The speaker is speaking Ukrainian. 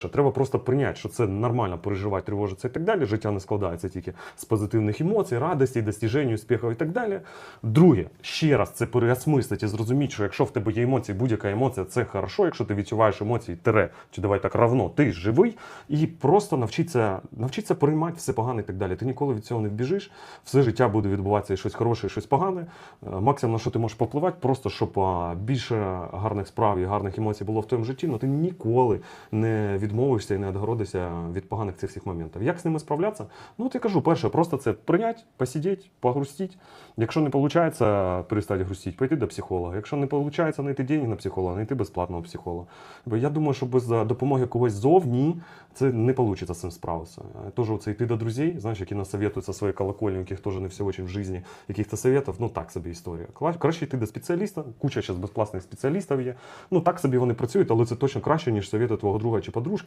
Що Треба просто прийняти, що це нормально переживати, тривожитися і так далі. Життя не складається тільки з позитивних емоцій, радості, достіжень, успіхів і так далі. Друге, ще раз це переосмислити і зрозуміти, що якщо в тебе є емоції, будь-яка емоція це хорошо, якщо ти відчуваєш емоції, тере, чи давай так равно, ти живий, і просто навчитися, навчитися приймати все погане і так далі. Ти ніколи від цього не вбіжиш, все життя буде відбуватися і щось хороше, і щось погане. Е, Максимум, на що ти можеш попливати, просто щоб більше гарних справ і гарних емоцій було в твоєму житті, але ти ніколи не відмовишся і не відгородишся від поганих цих всіх моментів. Як з ними справлятися? Ну, от я кажу, перше, просто це прийняти, посидіти, погрустити. Якщо не виходить перестати грустити, пойти до психолога. Якщо не виходить знайти деньги на психолога, знайти безплатного психолога. Бо я думаю, що без допомоги когось зовні це не вийде з цим справитися. Е, Тоже оце йти до друзей, знаєш, які нас советують со своєї колокольні, у яких теж не все очень в житті, яких-то советів, ну так собі історія. Краще йти до спеціаліста, куча зараз безплатних спеціалістів є. Ну так собі вони працюють, але це точно краще, ніж совєти твого друга чи подружки.